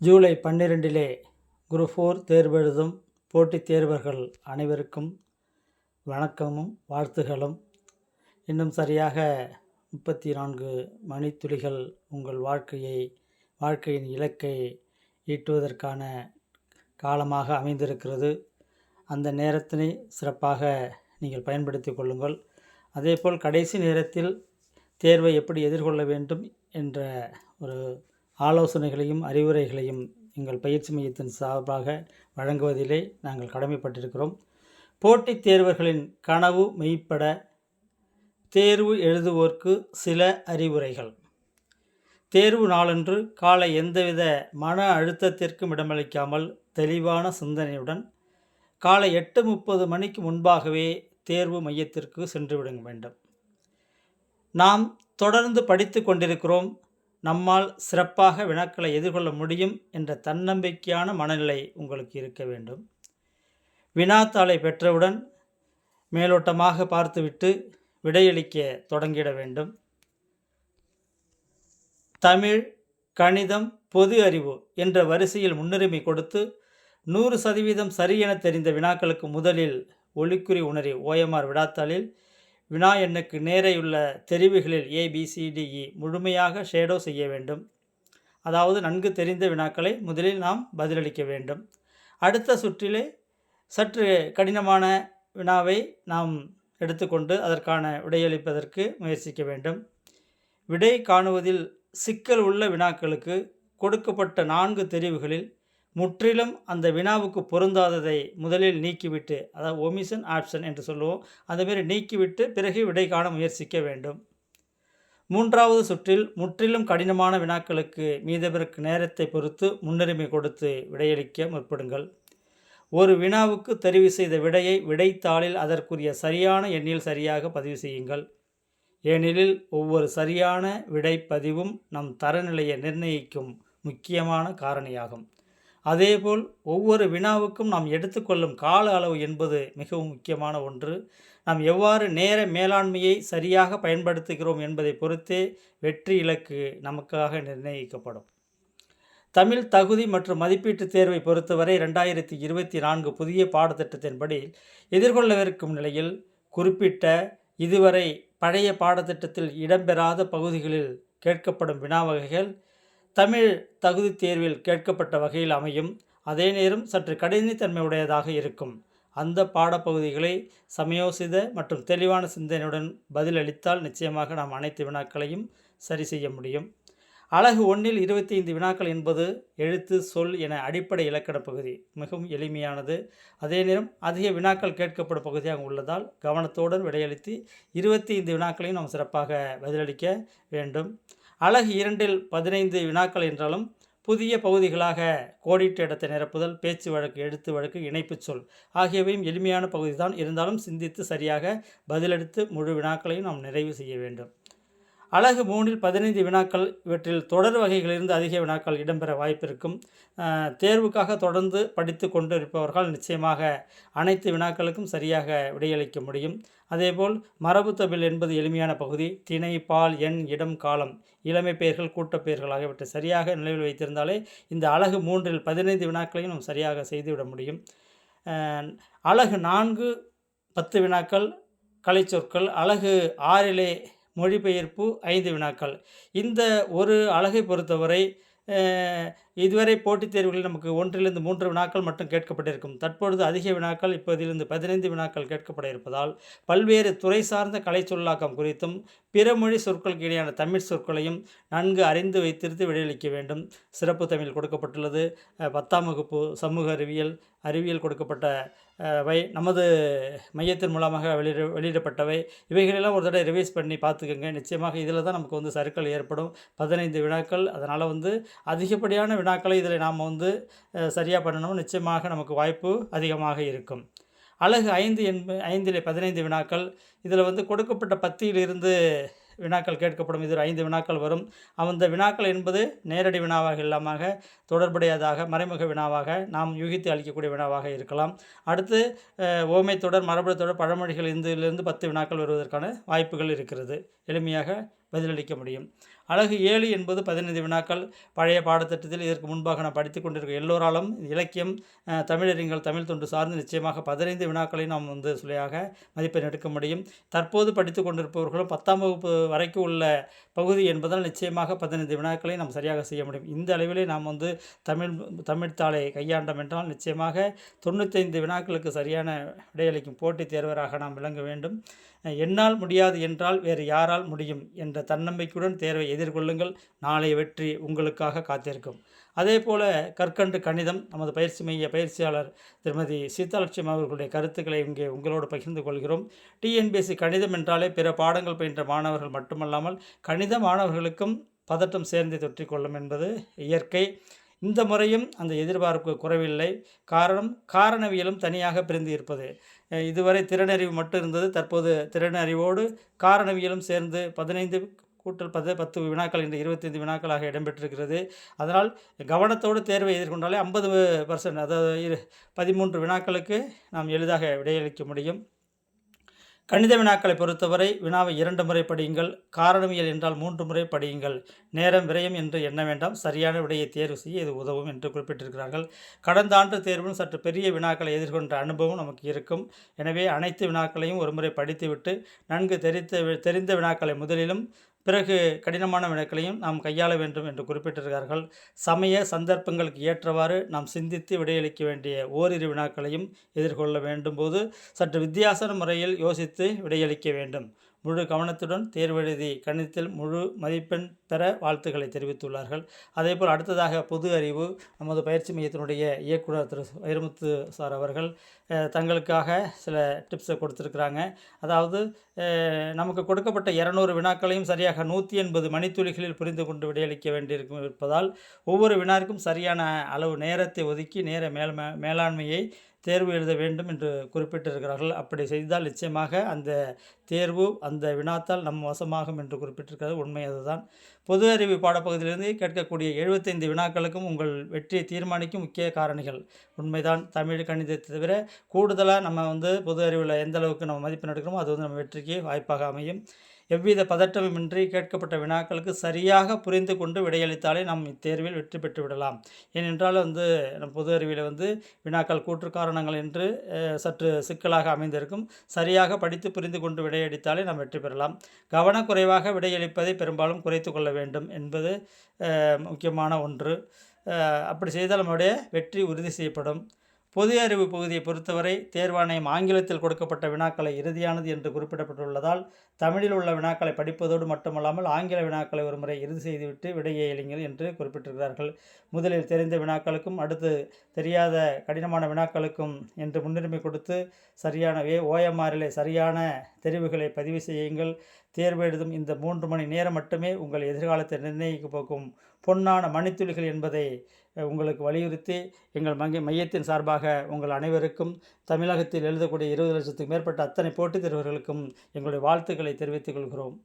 ஜூலை பன்னிரெண்டிலே group four தேர்வெழுதும் போட்டித் தேர்வர்கள் அனைவருக்கும் வணக்கமும் வாழ்த்துகளும். இன்னும் சரியாக முப்பத்தி நான்கு மணித்துளிகள் உங்கள் வாழ்க்கையை வாழ்க்கையின் இலக்கை ஈட்டுவதற்கான காலமாக அமைந்திருக்கிறது. அந்த நேரத்தினை சிறப்பாக நீங்கள் பயன்படுத்தி கொள்ளுங்கள். அதேபோல் கடைசி நேரத்தில் தேர்வை எப்படி எதிர்கொள்ள வேண்டும் என்ற ஒரு ஆலோசனைகளையும் அறிவுரைகளையும் எங்கள் பயிற்சி மையத்தின் சார்பாக வழங்குவதிலே நாங்கள் கடமைப்பட்டிருக்கிறோம். போட்டித் தேர்வர்களின் கனவு மெய்ப்பட தேர்வு எழுதுவோர்க்கு சில அறிவுரைகள். தேர்வு நாளன்று காலை எந்தவித மன அழுத்தத்திற்கும் இடமளிக்காமல் தெளிவான சிந்தனையுடன் காலை எட்டு முப்பது மணிக்கு முன்பாகவே தேர்வு மையத்திற்கு சென்று விடுங்க வேண்டும். நாம் தொடர்ந்து படித்து கொண்டிருக்கிறோம். நம்மால் சிறப்பாக வினாக்களை எதிர்கொள்ள முடியும் என்ற தன்னம்பிக்கையான மனநிலை உங்களுக்கு இருக்க வேண்டும். வினாத்தாளை பெற்றவுடன் மேலோட்டமாக பார்த்துவிட்டு விடையளிக்க தொடங்கிட வேண்டும். தமிழ் கணிதம் பொது அறிவு என்ற வரிசையில் முன்னுரிமை கொடுத்து நூறு சதவீதம் சரியென தெரிந்த வினாக்களுக்கு முதலில் ஒளிக்குறி உணரி ஓஎம்ஆர் விடாத்தாளில் வினா எண்ணுக்கு நேரையுள்ள தெரிவுகளில் A B C D E e முழுமையாக ஷேடோ செய்ய வேண்டும். அதாவது நன்கு தெரிந்த வினாக்களை முதலில் நாம் பதிலளிக்க வேண்டும். அடுத்த சுற்றிலே சற்று கடினமான வினாவை நாம் எடுத்துக்கொண்டு அதற்கான விடையளிப்பதற்கு முயற்சிக்க வேண்டும். விடை காணுவதில் சிக்கல் உள்ள வினாக்களுக்கு கொடுக்கப்பட்ட நான்கு தெரிவுகளில் முற்றிலும் அந்த வினாவுக்கு பொருந்தாததை முதலில் நீக்கிவிட்டு அதாவது ஒமிஷன் ஆப்ஷன் என்று சொல்லுவோம். அந்தமாரி நீக்கிவிட்டு பிறகு விடை காண முயற்சிக்க வேண்டும். மூன்றாவது சுற்றில் முற்றிலும் கடினமான வினாக்களுக்கு மீதவருக்கு நேரத்தை பொறுத்து முன்னுரிமை கொடுத்து விடையளிக்க முற்படுங்கள். ஒரு வினாவுக்கு தெரிவு செய்த விடையை விடைத்தாளில் அதற்குரிய சரியான எண்ணில் சரியாக பதிவு செய்யுங்கள். ஏனெனில் ஒவ்வொரு சரியான விடைப்பதிவும் நம் தரநிலையை நிர்ணயிக்கும் முக்கியமான காரணியாகும். அதேபோல் ஒவ்வொரு வினாவுக்கும் நாம் எடுத்துக்கொள்ளும் கால அளவு என்பது மிகவும் முக்கியமான ஒன்று. நாம் எவ்வாறு நேர மேலாண்மையை சரியாக பயன்படுத்துகிறோம் என்பதை பொறுத்தே வெற்றி இலக்கு நமக்காக நிர்ணயிக்கப்படும். தமிழ் தகுதி மற்றும் மதிப்பீட்டு தேர்வை பொறுத்தவரை ரெண்டாயிரத்தி இருபத்தி நான்கு புதிய பாடத்திட்டத்தின்படி எதிர்கொள்ளவிருக்கும் நிலையில் குறிப்பிட்ட இதுவரை பழைய பாடத்திட்டத்தில் இடம்பெறாத பகுதிகளில் கேட்கப்படும் வினா வகைகள் தமிழ் தகுதி தேர்வில் கேட்கப்பட்ட வகையில் அமையும். அதே நேரம் சற்று கடினத்தன்மையுடையதாக இருக்கும். அந்த பாடப்பகுதிகளை சமயோசித மற்றும் தெளிவான சிந்தனையுடன் பதிலளித்தால் நிச்சயமாக நாம் அனைத்து வினாக்களையும் சரி செய்ய முடியும். அழகு ஒன்றில் இருபத்தி ஐந்து வினாக்கள் என்பது எழுத்து சொல் என அடிப்படை இலக்கண பகுதி. மிகவும் எளிமையானது. அதே நேரம் அதிக வினாக்கள் கேட்கப்படும் பகுதியாக உள்ளதால் கவனத்துடன் விடையளித்து இருபத்தி ஐந்து வினாக்களையும் நாம் சிறப்பாக பதிலளிக்க வேண்டும். அழகு இரண்டில் பதினைந்து வினாக்கள் என்றாலும் புதிய பகுதிகளாக கோடிட்டு இடத்தை நிரப்புதல் பேச்சு வழக்கு எழுத்து வழக்கு இணைப்புச் சொல் ஆகியவையும் எளிமையான பகுதி தான் இருந்தாலும் சிந்தித்து சரியாக பதிலெடுத்து முழு வினாக்களையும் நாம் நிறைவு செய்ய வேண்டும். அழகு மூன்றில் பதினைந்து வினாக்கள் இவற்றில் தொடர் வகைகளிலிருந்து அதிக வினாக்கள் இடம்பெற வாய்ப்பிருக்கும். தேர்வுக்காக தொடர்ந்து படித்து கொண்டிருப்பவர்கள் நிச்சயமாக அனைத்து வினாக்களுக்கும் சரியாக விடையளிக்க முடியும். அதேபோல் மரபு தமிழ் என்பது எளிமையான பகுதி. திணை பால் எண் இடம் காலம் இளமை பெயர்கள் கூட்டப்பெயர்கள் ஆகியவற்றை சரியாக நிலையில் வைத்திருந்தாலே இந்த அழகு மூன்றில் பதினைந்து வினாக்களையும் நாம் சரியாக செய்துவிட முடியும். அழகு நான்கு பத்து வினாக்கள் கலைச்சொற்கள் அழகு ஆறிலே மொழிபெயர்ப்பு ஐந்து வினாக்கள். இந்த ஒரு அழகை பொறுத்தவரை இதுவரை போட்டித் தேர்வுகளில் நமக்கு ஒன்றிலிருந்து மூன்று வினாக்கள் மட்டும் கேட்கப்பட்டிருக்கும். தற்பொழுது அதிக வினாக்கள் இப்போதிலிருந்து பதினைந்து வினாக்கள் கேட்கப்பட இருப்பதால் பல்வேறு துறை சார்ந்த கலை சொல்லாக்கம் குறித்தும் பிற மொழி சொற்களுக்கு இடையான தமிழ் சொற்களையும் நன்கு அறிந்து வைத்திருந்து விடையளிக்க வேண்டும். சிறப்பு தமிழ் கொடுக்கப்பட்டுள்ளது. பத்தாம் வகுப்பு சமூக அறிவியல் அறிவியல் கொடுக்கப்பட்ட வை நமது மையத்தின் மூலமாக வெளியிட வெளியிடப்பட்டவை. இவைகளெல்லாம் ஒரு தடவை ரிவைஸ் பண்ணி பார்த்துக்கோங்க. நிச்சயமாக இதில் தான் நமக்கு வந்து சருக்கள் ஏற்படும். பதினைந்து வினாக்கள் அதனால் வந்து அதிகப்படியான வினாக்களை இதில் நாம் வந்து சரியாக பண்ணணும். நிச்சயமாக நமக்கு வாய்ப்பு அதிகமாக இருக்கும். அழகு ஐந்து என்ப ஐந்தில் பதினைந்து வினாக்கள். இதில் வந்து கொடுக்கப்பட்ட பத்தியிலிருந்து வினாக்கள் கேட்கப்படும். இதில் ஐந்து வினாக்கள் வரும். அந்த வினாக்கள் என்பது நேரடி வினாவாக இல்லாமல் தொடர்புடையதாக மறைமுக வினாவாக நாம் யூகித்து அளிக்கக்கூடிய வினாவாக இருக்கலாம். அடுத்து ஓமை தொடர் மரபு தொடர் பழமொழிகள் இந்துலேருந்து பத்து வினாக்கள் வருவதற்கான வாய்ப்புகள் இருக்கிறது. எளிமையாக பதிலளிக்க முடியும். அழகு ஏழு என்பது பதினைந்து வினாக்கள். பழைய பாடத்திட்டத்தில் இதற்கு முன்பாக நாம் படித்து கொண்டிருக்க எல்லோராலும் இலக்கியம் தமிழறிஞர்கள் தமிழ் தொண்டு சார்ந்து நிச்சயமாக பதினைந்து வினாக்களை நாம் வந்து சுளையாக மதிப்பெண் எடுக்க முடியும். தற்போது படித்து கொண்டிருப்பவர்களும் பத்தாம் வகுப்பு வரைக்கும் உள்ள பகுதி என்பதால் நிச்சயமாக பதினைந்து வினாக்களை நாம் சரியாக செய்ய முடியும். இந்த அளவிலே நாம் வந்து தமிழ் தமிழ்த்தாளை கையாண்டோம் என்றால் நிச்சயமாக தொண்ணூத்தைந்து வினாக்களுக்கு சரியான விடையளிக்கும் போட்டித் தேர்வராக நாம் விளங்க வேண்டும். என்னால் முடியாது என்றால் வேறு யாரால் முடியும் என்ற தன்னம்பிக்கையுடன் தேர்வை எதிர்கொள்ளுங்கள். நாளை வெற்றி உங்களுக்காக காத்திருக்கும். அதே போல கற்கண்டு கணிதம் நமது பயிற்சி மைய பயிற்சியாளர் திருமதி சீதாலட்சுமி அவர்களுடைய கருத்துக்களை இங்கே உங்களோடு பகிர்ந்து கொள்கிறோம். டிஎன்பிஎஸ்சி கணிதம் என்றாலே பிற பாடங்கள் பயின்ற மாணவர்கள் மட்டுமல்லாமல் கணித மாணவர்களுக்கும் பதட்டம் சேர்ந்து தொற்றிக்கொள்ளும் என்பது இயற்கை. இந்த முறையும் அந்த எதிர்பார்ப்பு குறைவில்லை. காரணம் காரணவியலும் தனியாக பிரிந்து இருப்பது. இதுவரை திறனறிவு மட்டும் இருந்தது. தற்போது திறனறிவோடு காரணவியலும் சேர்ந்து பதினைந்து கூட்டல் பத்து பத்து வினாக்கள் இன்று இருபத்தைந்து வினாக்களாக இடம்பெற்றிருக்கிறது. அதனால் கவனத்தோடு தேர்வை எதிர்கொண்டாலே ஐம்பது பர்சன்ட் அதாவது இரு- பதிமூன்று வினாக்களுக்கு நாம் எளிதாக விடையளிக்க முடியும். கணித வினாக்களை பொறுத்தவரை வினாவை இரண்டு முறை படியுங்கள். காரணமியல் என்றால் மூன்று முறை படியுங்கள். நேரம் விரயம் என்று எண்ண வேண்டாம். சரியான விடையை தேர்வு செய்ய இது உதவும் என்று குறிப்பிட்டிருக்கிறார்கள். கடந்த ஆண்டு தேர்வும் சற்று பெரிய வினாக்களை எதிர்கொண்ட அனுபவம் நமக்கு இருக்கும். எனவே அனைத்து வினாக்களையும் ஒருமுறை படித்துவிட்டு நன்கு தெரித்த தெரிந்த வினாக்களை முதலிலும் பிறகு கடினமான வினாக்களையும் நாம் கையாள வேண்டும் என்று குறிப்பிட்டிருக்கிறார்கள். சமய சந்தர்ப்பங்களுக்கு ஏற்றவாறு நாம் சிந்தித்து விடையளிக்க வேண்டிய ஓரிரு வினாக்களையும் எதிர்கொள்ள வேண்டும் போது சற்று வித்தியாச முறையில் யோசித்து விடையளிக்க வேண்டும். முழு கவனத்துடன் தேர்வு எழுதி கணிதத்தில் முழு மதிப்பெண் பெற வாழ்த்துக்களை தெரிவித்துள்ளார்கள். அதேபோல் அடுத்ததாக பொது அறிவு நமது பயிற்சி மையத்தினுடைய இயக்குனர் திரு வைரமுத்து சார் அவர்கள் தங்களுக்காக சில டிப்ஸை கொடுத்துருக்குறாங்க. அதாவது நமக்கு கொடுக்கப்பட்ட இரநூறு வினாக்களையும் சரியாக நூற்றி எண்பது மணித்துளிகளில் புரிந்து கொண்டு விடையளிக்க வேண்டியிருக்கும் இருப்பதால் ஒவ்வொரு வினாருக்கும் சரியான அளவு நேரத்தை ஒதுக்கி நேர மேல் மேலாண்மையை தேர்வு எழுத வேண்டும் என்று குறிப்பிட்டிருக்கிறார்கள். அப்படி செய்தால் நிச்சயமாக அந்த தேர்வு அந்த வினாத்தால் நம் வசமாகும் என்று குறிப்பிட்டிருக்கிறது. உண்மை அதுதான். பொது அறிவு பாடப்பகுதியிலிருந்து கேட்கக்கூடிய எழுபத்தைந்து வினாக்களுக்கும் உங்கள் வெற்றியை தீர்மானிக்கும் முக்கிய காரணிகள் உண்மைதான். தமிழ் கணிதத்தை தவிர கூடுதலாக நம்ம வந்து பொது அறிவில் எந்த அளவுக்கு நம்ம மதிப்பெண் எடுக்கிறோமோ அது வந்து நம்ம வெற்றிக்கு வாய்ப்பாக அமையும். எவ்வித பதட்டமின்றி கேட்கப்பட்ட வினாக்களுக்கு சரியாக புரிந்து கொண்டு விடையளித்தாலே நாம் இத்தேர்வில் வெற்றி பெற்று விடலாம். ஏனென்றால் வந்து நம் பொது அறிவியல் வந்து வினாக்கள் கூற்று காரணங்கள் என்று சற்று சிக்கலாக அமைந்திருக்கும். சரியாக படித்து புரிந்து கொண்டு விடையளித்தாலே நாம் வெற்றி பெறலாம். கவனக்குறைவாக விடையளிப்பதை பெரும்பாலும் குறைத்து கொள்ள வேண்டும் என்பது முக்கியமான ஒன்று. அப்படி செய்தால் நம்முடைய வெற்றி உறுதி செய்யப்படும். பொது அறிவு பகுதியை பொறுத்தவரை தேர்வாணையம் ஆங்கிலத்தில் கொடுக்கப்பட்ட வினாக்களை இறுதியானது என்று குறிப்பிடப்பட்டுள்ளதால் தமிழில் உள்ள வினாக்களை படிப்பதோடு மட்டுமல்லாமல் ஆங்கில வினாக்களை ஒருமுறை இறுதி செய்துவிட்டு விடையை எழுங்கள் என்று குறிப்பிட்டிருக்கிறார்கள். முதலில் தெரிந்த வினாக்களுக்கும் அடுத்து தெரியாத கடினமான வினாக்களுக்கும் என்று முன்னுரிமை கொடுத்து சரியான வே ஓஎம்ஆரிலே சரியான தெரிவுகளை பதிவு செய்யுங்கள். தேர்வு எழுதும் இந்த மூன்று மணி நேரம் மட்டுமே உங்கள் எதிர்காலத்தை நிர்ணயிக்க போக்கும் பொன்னான மணித்துளிகள் என்பதை உங்களுக்கு வலியுறுத்தி எங்கள் மங்க மையத்தின் சார்பாக உங்கள் அனைவருக்கும் தமிழகத்தில் எழுதக்கூடிய இருபது லட்சத்துக்கு மேற்பட்ட அத்தனை போட்டித் தேர்வர்களுக்கும் எங்களுடைய வாழ்த்துக்களை தெரிவித்துக் கொள்கிறோம்.